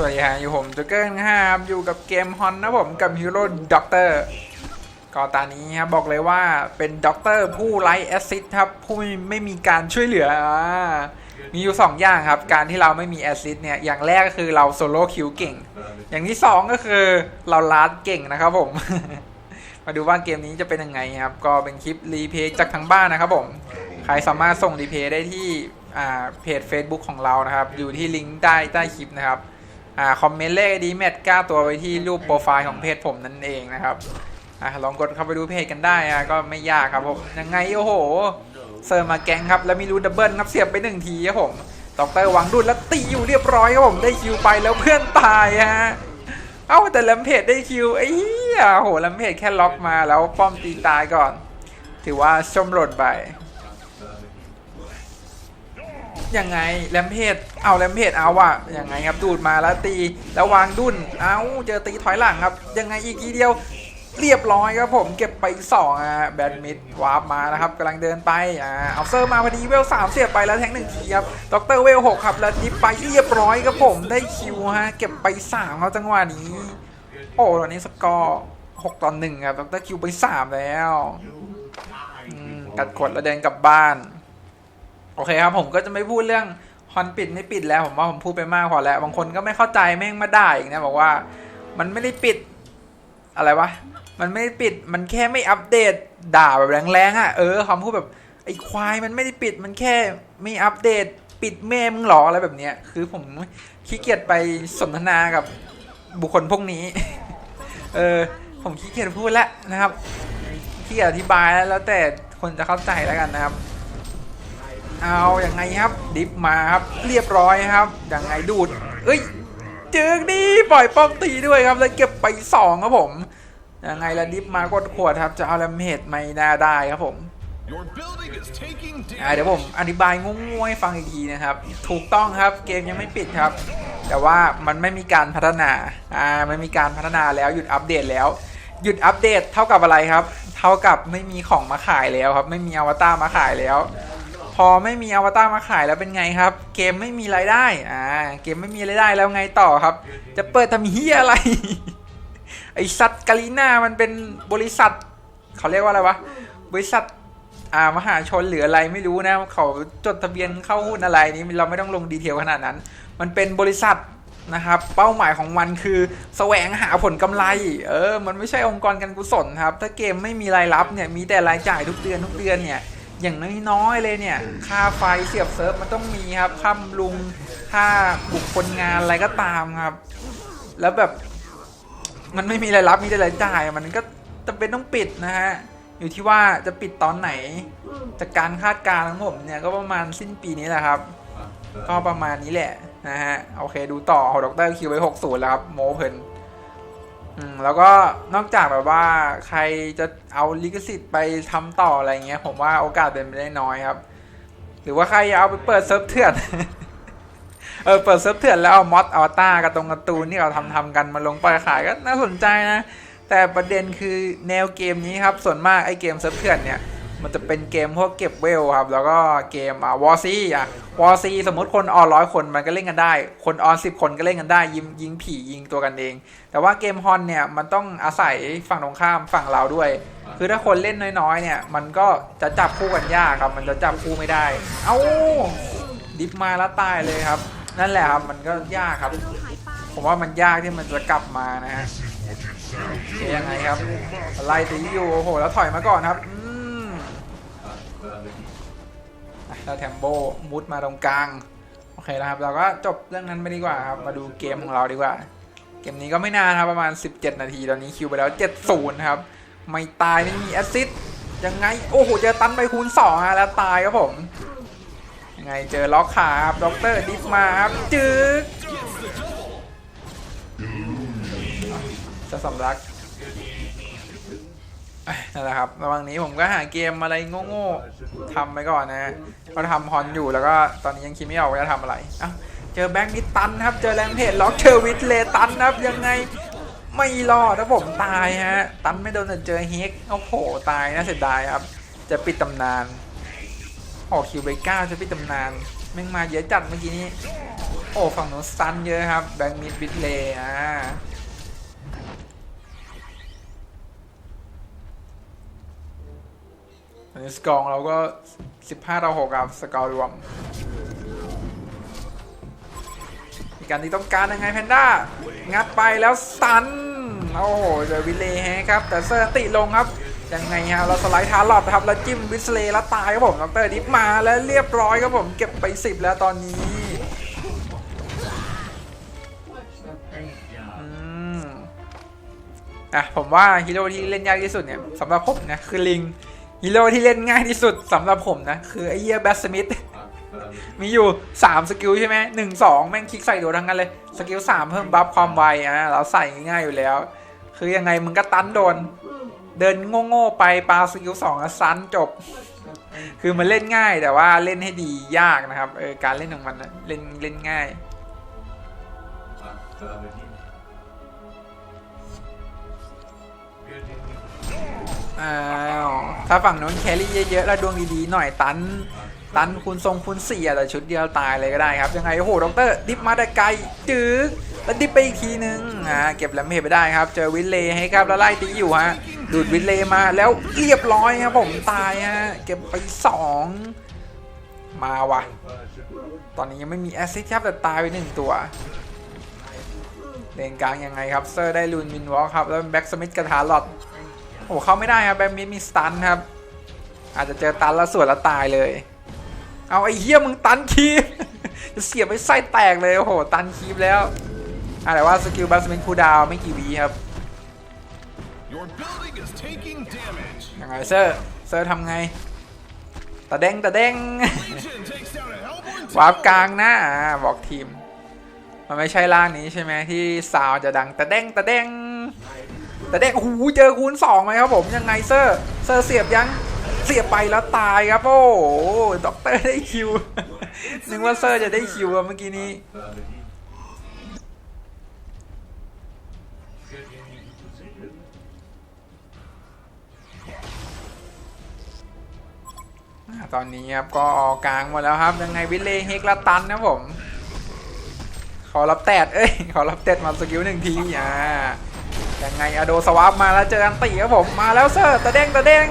สวัสดีฮะอยู่ผมจ็กเกอร์นะครับอยู่กับเกมฮอนนะผมกับฮีโร่ด็อกเตอร์ก็ตอนนี้ครับบอกเลยว่าเป็นด็อกเตอร์ผู้ไร้แอสซิดครับผู้ไม่ไม่มีการช่วยเหลืออ่ามีอยู่ 2 อย่างครับ การที่เราไม่มีแอสซิดเนี่ยอย่างแรกก็คือเราโซโล่คิวเก่ง อย่างที่ 2 ก็คือเราลาดเก่งนะครับผม มาดูว่าเกมนี้จะเป็นยังไงครับ ก็เป็นคลิปรีเพย์จากทางบ้านนะครับผมใครสามารถส่งรีเพย์ได้ที่เพจ Facebook ของเรานะครับ อยู่ที่ลิงก์ใต้ใต้คลิปนะครับ อ่าคอมเมนต์เลขดีแมทก้าตัวไว้ที่รูปโปรไฟล์ของเพจผมนั่นเองนะครับอ่าลองกดเข้าไปดูเพจกันได้อะก็ไม่ยากครับผมยังไงโอ้โหเซอร์มาแกงครับแล้วมีรูดับเบิลครับเสียบไปหนึ่งทีครับผมดอกเตอร์วางดุนแล้วตีอยู่เรียบร้อยครับผมได้คิวไปแล้วเพื่อนตายฮะเอ้าแต่แลมเพจได้คิวไอ้เหี้ยโหแลมเพจแค่ล็อกมาแล้วป้อมตีตายก่อน ถือว่าชมหล่นไป ยังไงแลมเพจเอาแลมเพจเอาว่ะยังไงครับดูดมาแล้วตีแล้ววางดุนเอาเจอตีถอยหลังครับ ยังไงอีกทีเดียวเรียบร้อยครับผมเก็บไปสองอะแบดมิดวาร์ปมานะครับกำลังเดินไปอ่าเอาเซอร์มาพอดีเวลสามเสียบไปแล้วแทงหนึ่งทีครับด็อกเตอร์เวลหกครับแล้วดิฟไปเรียบร้อยครับผมได้คิวฮะเก็บไปสามครับจังหวะนี้ โอ้ตอนนี้สกอร์หกต่อหนึ่งครับด็อกเตอร์คิวไปสามแล้วอืมกัดกดแล้วเดินกลับบ้าน โอเคครับผมก็จะไม่พูดเรื่องฮอนปิดไม่ปิดแล้วผมว่าผมพูดไปมากพอแล้ว บางคนก็ไม่เข้าใจแม่งมาได่าอีกนะบอกว่ามันไม่ได้ปิดอะไรวะมันไม่ได้ปิดมันแค่ไม่อัปเดตด่าแบบแรงๆอะเออคำพูดแบบไอ้ควายมันไม่ได้ปิดมันแค่ไม่อัปเดตปิดแม่มึงหรออะไรแบบเนี้ยคือผมขี้เกียจไปสนทนากับบุคคลพวกนี้ เออผมขี้เกียจพูดแล้วนะครับขี้เกียจอธิบายแล้วแล้วแต่คนจะเข้าใจแล้วกันนะครับ เอาอย่างไงครับ ดิฟมาครับเรียบร้อยครับอย่างไงดูดเอ้ยจึงดีปล่อยป้อมตีด้วยครับแล้วเก็บไปสองครับผมยังไงละดิฟมากดขวดครับจะเอาแลมเฮดไม่น่าได้ครับผม Your building is taking อ่าเดี๋ยวผมอธิบายงงๆให้ฟังอีกทีนะครับ ถูกต้องครับเกมยังไม่ปิดครับ แต่ว่ามันไม่มีการพัฒนาอ่าไม่มีการพัฒนาแล้วหยุดอัปเดตแล้ว หยุดอัปเดตเท่ากับอะไรครับ เท่ากับไม่มีของมาขายแล้วครับ ไม่มีอวตารมาขายแล้วพ อไม่มีอวตารมาขายแล้วเป็นไงครับ เกมไม่มีรายได้อ่าเกมไม่มีรายได้แล้วไงต่อครับ จะเปิดทำเฮียอะไร ไอสัตว์กาลีนามันเป็นบริษัท เขาเรียกว่าอะไรวะบริษัทอ่ามหาชนหรืออะไรไม่รู้นะเขาจดทะเบียนเข้าหุ้นอะไรนี้เราไม่ต้องลงดีเทลขนาดนั้น มันเป็นบริษัทนะครับ เป้าหมายของมันคือแสวงหาผลกำไร เออ มันไม่ใช่องค์กรการกุศลครับ ถ้าเกมไม่มีรายรับเนี่ยมีแต่รายจ่ายทุกเดือนทุกเดือนเนี่ย อย่างน้อยๆเลยเนี่ย ค่าไฟเสียบเซิร์ฟมันต้องมีครับค่าบำรุงค่าบุคคลงานอะไรก็ตามครับ แล้วแบบมันไม่มีรายรับมีแต่รายจ่าย มันก็จำเป็นต้องปิดนะฮะอยู่ที่ว่าจะปิดตอนไหน จากการคาดการณ์ของผมเนี่ยก็ประมาณสิ้นปีนี้แหละครับ ก็ประมาณนี้แหละนะฮะโอเคดูต่อของดรคิวไปหกศูนย์แล้วครับโมเพิน อืมแล้วก็นอกจากแบบว่าใครจะเอาลิขสิทธิ์ไปทำต่ออะไรเงี้ย ผมว่าโอกาสเป็นไปได้น้อยครับ หรือว่าใครเอาไปเปิดเซิร์ฟเถื่อนเออเปิดเซิร์ฟเถื่อนแล้วเอามอดอวตากับตรงการ์ตูนที่เราทำทำกันมาลงปล่อยขายก็น่าสนใจนะ แต่ประเด็นคือแนวเกมนี้ครับ ส่วนมากไอ้เกมเซิร์ฟเถื่อนเนี่ย มันจะเป็นเกมพวกเก็บเวลครับ แล้วก็เกมอ่าวอร์ซีอะวอร์ซีสมมติคนออนร้อยคนมันก็เล่นกันได้ คนออนสิบคนก็เล่นกันได้ยิงยิงผียิงตัวกันเอง แต่ว่าเกมฮอนเนี่ยมันต้องอาศัยฝั่งตรงข้ามฝั่งเราด้วย คือถ้าคนเล่นน้อยๆ เนี่ยมันก็จะจับคู่กันยากครับ มันจะจับคู่ไม่ได้ เอ้าดิฟมาแล้วตายเลยครับ นั่นแหละครับมันก็ยากครับ ผมว่ามันยากที่มันจะกลับมานะฮะยังไงครับไล่ตีอยู่โอ้โหแล้วถอยมาก่อนครับ แล้วแทมโบมุดมาตรงกลาง โอเคนะครับเราก็จบเรื่องนั้นไปดีกว่าครับมาดูเกมของเราดีกว่า เกมนี้ก็ไม่นานครับประมาณ 17 นาทีตอนนี้คิวไปแล้ว70ครับไม่ตายไม่มีแอสซิดยังไงโอ้โหเจอตันไปคูณ2ฮะแล้วตายครับผมยังไงเจอล็อกขาครับด็อกเตอร์ดิฟมาครับจึ๊กจะสำลัก นั่นแหละครับระหว่างนี้ผมก็หาเกมอะไรโง่ๆทำไปก่อนนะฮะก็ทำฮอนอยู่แล้วก็ตอนนี้ยังคิดไม่ออกว่าจะทำอะไรเอ้าเจอแบงค์นิดตันครับ เจอแรงเพจล็อกเชอร์วิทเลตันครับ ยังไงไม่รอดถ้าผมตายฮะ ตันไม่โดนแต่เจอเฮกโอ้โหตายน่าเสียดายครับ จะปิดตำนานออกคิวไปเก้าจะปิดตำนานแม่งมาเยอะจัดเมื่อกี้นี้ โอ้ฝั่งโน้นสตันเยอะครับ แบงค์มิดบิดเลอ่า อันนี้สกอร์เราก็ 15ต่อ6ครับสกอร์รวมมีการที่ต้องการยังไงแพนด้า งัดไปแล้วสัน โอ้โหเจอวิเลย์ฮะครับ แต่เซอร์ติลงครับ ยังไงฮะ เราสไลด์ทาร์ลอดครับ แล้วจิ้มวิสเลย์แล้วตายครับผมดรดิฟมาแล้วเรียบร้อยครับผม เก็บไป 10 แล้วตอนนี้อะผมว่าฮีโร่ที่เล่นยากที่สุดเนี่ยสำหรับผมนะคือลิง ฮีโร่ที่เล่นง่ายที่สุดสำหรับผมนะ คือไอเหี้ยแบสมิธมีอยู่ 3 สกิลใช่ไหมหนึ่งสองแม่งคลิกใส่โดนทั้งนั้นเลย สกิล 3 เพิ่มบัฟความไวอะเราใส่ง่ายอยู่แล้ว คือยังไงมึงก็ตันโดน เดินโง่ๆไปปาสกิลสองแล้วซันจบ คือมันเล่นง่ายแต่ว่าเล่นให้ดียากนะครับเออการเล่นของมันนะเล่นเล่นง่าย อ้าวถ้าฝั่งนู้นแครี่เยอะๆแล้วดวงดีๆหน่อยตัน ตันคูณทรงคูณสี่แต่ชุดเดียวตายเลยก็ได้ครับยังไงโอ้โหด็อกเตอร์ดิฟมาแต่ไกลจึ๊กแล้วดิฟไปอีกทีนึงอ่าเก็บแลมเพจไปได้ครับ เจอวินเลย์ให้ครับแล้วไล่ตีอยู่ฮะดูดวินเลย์มาแล้วเรียบร้อยครับผมตายฮะเก็บไปสองมาวะตอนนี้ยังไม่มีแอสซิสต์ครับแต่ตายไปหนึ่งตัวเลนกลางยังไงครับเซอร์ได้ลูนมินวอลครับแล้วแบ็กสมิธกระทาหลอด โอ้เข้าไม่ได้ครับแบมมิดมีสตันครับ อาจจะเจอตันแล้วสวนแล้วตายเลย เอาไอ้เหี้ยมึงตันคีบจะเสียบไปไส้แตกเลยโอ้โหตันคีบแล้วอะแต่ว่าสกิลบัสมินคูลดาวน์ไม่กี่วีครับ Your building is taking damage. ยังไงเซอร์เซอร์ทำไงตะเด้งตะเด้ง Legion takes down an Hellborn วาร์ป tower. กลางหน้าอ่าบอกทีม มันไม่ใช่ล่างนี้ใช่ไหมที่ซาวจะดังตะเด้งตะเด้ง แตะเด้งโอ้โหเจอคูณสองไหมครับผมยังไงเซอร์เซอร์เสียบยังเสียบไปแล้วตายครับโอ้โหด็อกเตอร์ได้คิว นึกว่าเซอร์จะได้คิวเมื่อกี้นี้ตอนนี้ครับก็ออกกลางหมดแล้วครับ ยังไงวิลเลเฮกลาตันนะผม ขอรับแตดเอ้ย ขอรับแตดมาสกิลหนึ่งทีอ่า ยังไงอะโดสวาปมาแล้วเจออันตีครับผมมาแล้วเซอร์ตะเด้งตะเด้ง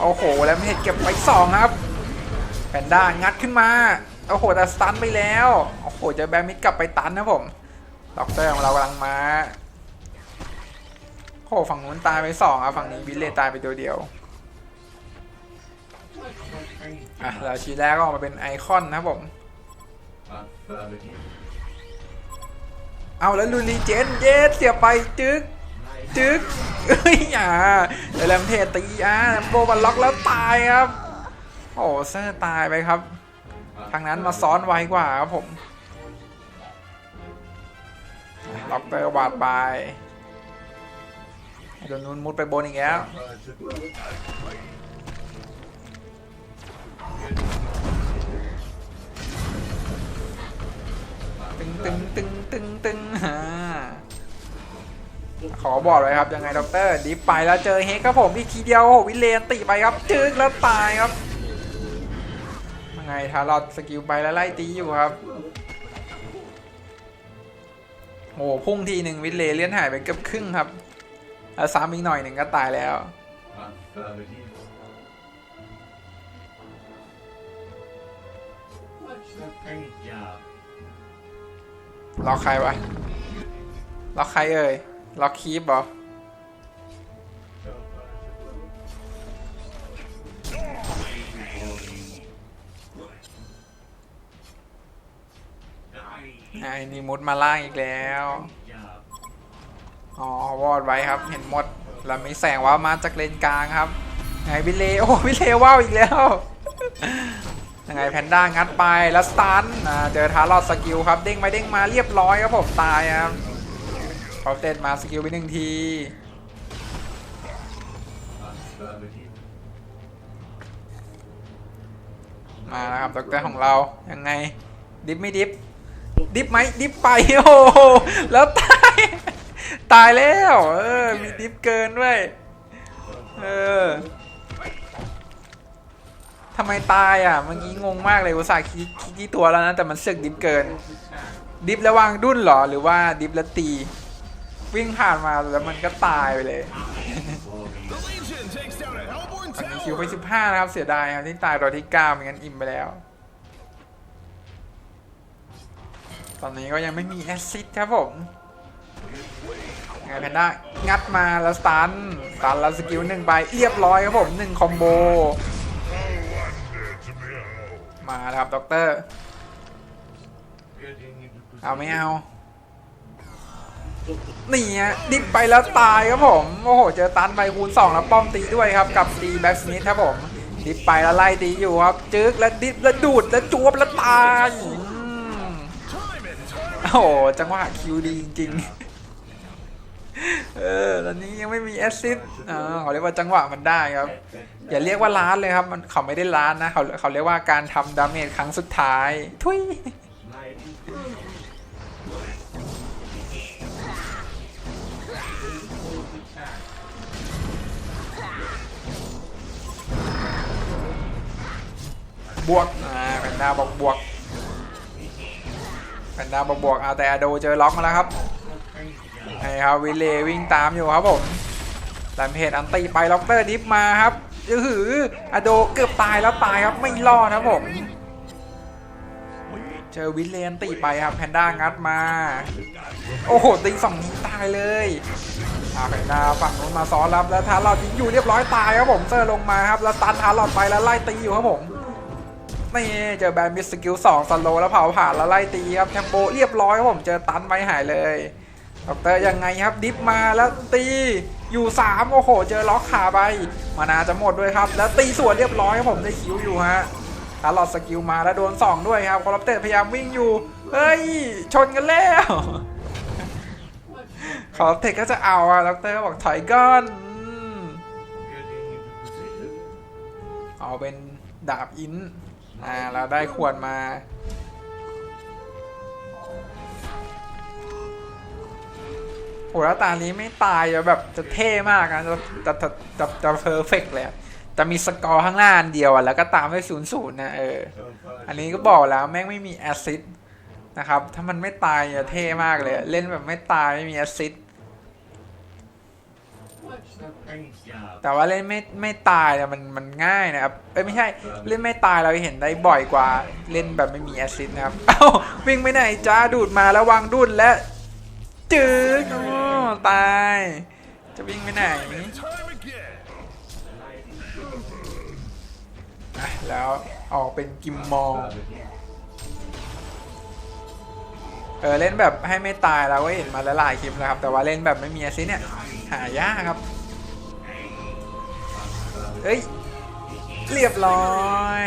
โอ้โหแล้วเห็ดเก็บไปสองครับแพนด้างัดขึ้นมาโอ้โหแต่สตันไปแล้วโอ้โหเจะแบมิดกลับไปตันนะผมด็อกเตอร์ของเรากำลังมาโอ้โหฝั่งนู้นตายไปสองครับฝั่งนี้วิลเลย์ตายไปตัวเดียวอะแล้วชีแรกก็ออกมาเป็นไอคอนนะครับผม เอาแล้วลูนีเจนเยสเสียไปจึ๊กจึ๊กเอ้ยอ่าเดลมเพจตีอ่าโบบันล็อกแล้วตายครับ โอ้เซอร์ตายไปครับ ทางนั้นมาซ้อนไวกว่าครับผมล็อกเตอร์วาดไปโดนนูนมุดไปบนอีกแล้ว ตึงตึงตึงตึงตึงฮ่าขอบอกเลยครับยังไงด็อกเตอร์ดิฟไปแล้วเจอเฮกครับผมอีกทีเดียวโอ้โหวิเลนติไปครับจึกแล้วตายครับยังไงทารอดสกิลไปแล้วไล่ตีอยู่ครับโอ้โหพุ่งทีหนึ่งวิเลเลียนหายไปเกือบครึ่งครับแล้วซ้ำอีกหน่อยหนึ่งก็ตายแล้ว ล็อกใครวะล็อกใครเอ่ยล็อกคีบเหรอไอ้นี่มุดมาล่างอีกแล้ว อ๋อ วอดไว้ครับ เห็นหมด แล้วมีแสงว่ามาจากเลนกลางครับไงวิเลโอ้วิเลว่าวอีกแล้ว ยังไงแพนด้างัดไปแล้วสตันเจอทารอดสกิลครับเด้งไปเด้งมาเรียบร้อยครับผมตายครับเขาเต้นมาสกิลไปหนึ่งทีมาแล้วครับดอกเตอร์ของเรายังไง ดิฟไม่ดิฟดิฟไหมดิฟไปโอ้โหแล้วตายตายแล้ว เออมีดิฟเกินด้วย เออ ทำไมตายอะเมื่อกี้งงมากเลยอุตส่าห์คิดคิดที่ตัวแล้วนะแต่มันเสือกดิฟเกิน ดิฟแล้ววางดุ้นเหรอหรือว่าดิฟแล้วตี วิ่งผ่านมาแล้วมันก็ตายไปเลย The Legion takes down a Hellborn ตอนนี้คิวไป tower. 15นะครับเสียดายครับที่ตายตอนที่9ไม่งั้นอิ่มไปแล้ว ตอนนี้ก็ยังไม่มีแอสซิดครับผมไงแพนด้างัดมาแล้วสตันสตันแล้วสกิลหนึ่งไปเรียบร้อยครับผมหนึ่งคอมโบ มาแล้วครับด็อกเตอร์ เอาไม่เอา นี่ฮะดิบไปแล้วตายครับผม โอ้โห เจอตันไปคูณ2แล้วป้อมตีด้วยครับ กับตีแบ็กสมิธครับผม ดิบไปแล้วไล่ตีอยู่ครับ จึ๊กแล้วดิบแล้วดูดแล้วจวบแล้วตาย โอ้โห จังหวะคิวดีจริงๆ เออตอนนี้ยังไม่มีแอสซิสต์อ่าเขาเรียกว่าจังหวะมันได้ครับ อย่าเรียกว่าล้านเลยครับมันเขาไม่ได้ล้านนะเขาเขาเรียกว่าการทำดาเมจครั้งสุดท้าย ทุยบวกอ่าแพนด้าบอกบวกแพนด้าบอกบวกเอาแต่อาโดเจอล็อกมาแล้วครับ ไอ้ครับวิลเลวิ่งตามอยู่ครับผมแลมเพจอันตีไปล็อกเตอร์ดิฟมาครับยือหืออโดเกือบตายแล้วตายครับไม่รอดนะครับผมเจอวิลเลนตีไปครับแพนด้างัดมา โอ้โหตีสองนี้ตายเลยอาแพนด้าฝั่งนู้นมาซ้อนรับแล้วทาร์ลอดยิงอยู่เรียบร้อยตายครับผมเซอร์ลงมาครับแล้วตันทาร์ลอดไปแล้วไล่ตีอยู่ครับผมนี่เจอแบนมิสกิลสองสโลแล้วเผาผ่านแล้วไล่ตีครับแทมโปเรียบร้อยครับผมเจอตันไปหายเลย ดอกเตอร์ยังไงครับดิฟมาแล้วตีอยู่ 3 โอ้โห เจอล็อกขาไป มานาจะหมดด้วยครับ แล้วตีสวนเรียบร้อยครับผมได้คิวอยู่ฮะตลอดสกิลมาแล้วโดน 2 ด้วยครับคอร์เตอร์พยายามวิ่งอยู่ เฮ้ย ชนกันแล้วคอร์เตอร์ก็จะเอาอะดอกเตอร์บอกถอยก้อนเอาเป็นดาบอินอ่าเราได้ขวดมา หแล้วตานี้ไม่ตายอะแบบจะเท่มากนะจะจะจะจะจะเพอร์เฟกเลยจะมีสกอร์ข้างหน้าอันเดียวอะแล้วก็ตามด้วยศูนย์ศูนย์นะเออ อันนี้ก็บอกแล้วแม่งไม่มีแอซซิดนะครับ ถ้ามันไม่ตายจะเท่มากเลย เล่นแบบไม่ตายไม่มีแอซซิดแต่ว่าเล่นไม่ไม่ตายเนี่ยมันมันง่ายนะครับเอ้ยไม่ใช่เล่นไม่ตายเราเห็นได้บ่อยกว่า เล่นแบบไม่มีแอซซิดนะครับ เอ้าวิ่งไปไหนจ้าดูดมาแล้ววางดุนและ จืดโอ้ตาย จะวิ่งไปไหนแล้วออกเป็นกิมมอง เออเล่นแบบให้ไม่ตายเราก็เห็นมาหลายๆคลิปแล้วครับ แต่ว่าเล่นแบบไม่มีอสซิสต์เนี่ย หายากครับ เฮ้ย เรียบร้อย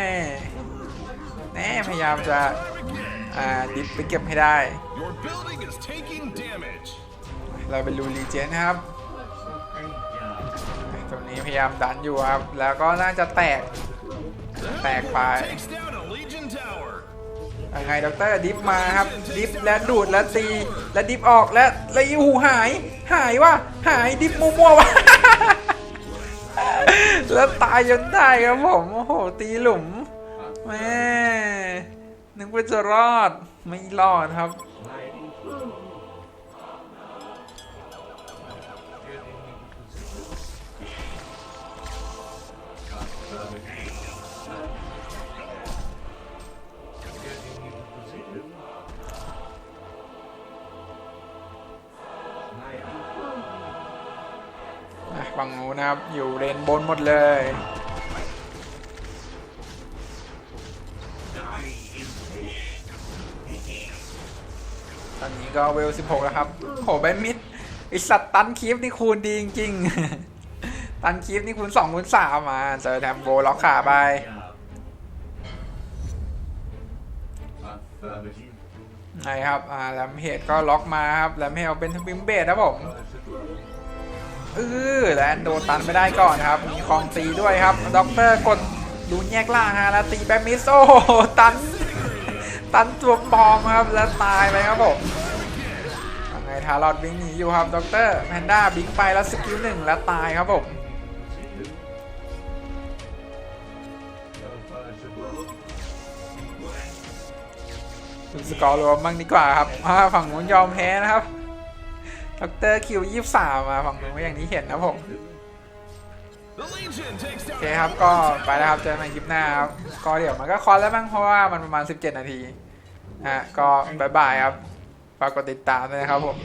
แน่พยายามจะ อ่าดิฟไปเก็บให้ได้ Your building is taking damage. เราเป็นรูรีเจนครับตรงนี้พยายามดันอยู่ครับ แล้วก็น่าจะแตก แตกไป Takes down a Legion tower. ยังไงด็อกเตอร์ดิฟมาครับ ดิฟและดูดและตี และดิฟออกและและยูหูหาย หายว่ะหายดิฟมัวๆว่ะแล้วตายจนได้ครับผม โอ้โห ตีหลุมแม่ นึกว่าจะรอดไม่รอดครับอะฝั่งนู้นนะครับ อยู่เลนบนหมดเลย นี้ก็เวล 16 แล้วครับโหแบนมิดไอสัตว์ตันคีฟนี่คูณดีจริงๆ ตันคีฟนี่คูณ2คูณ3มาเจอแทมโบล็อกขาไปไหนครับ อ่าแลมเพจก็ล็อกมาครับแลมเพจเอาเป็นทวิมเบสครับผมเออแลนโดนตันไม่ได้ก่อนครับ มีคลองตีด้วยครับ ด็อกเตอร์กดดูแยกล่างฮะแล้วตีแบมมิสโอ้ตัน ตันตัวปอมครับ แล้วตายไปครับผม ทารอดวิ่งหนีอยู่ครับด็อกเตอร์แพนด้าบิ๊กไปแล้วสกิลหนึ่งแล้วตายครับผมดูสกอร์รวมบ้างดีกว่าครับฝั่งนู้นยอมแพ้นะครับด็อกเตอร์คิวยี่สามมาฝั่งนู้นอย่างนี้เห็นนะผมโอเคครับก็ไปแล้วครับเจอกันใหคลิปหน้าครับก็เดี๋ยวมันก็คอนแล้วบ้างเพราะว่ามันประมาณ 17 นาทีอะก็บายบายครับ ฝากกดติดตามด้วยนะครับผม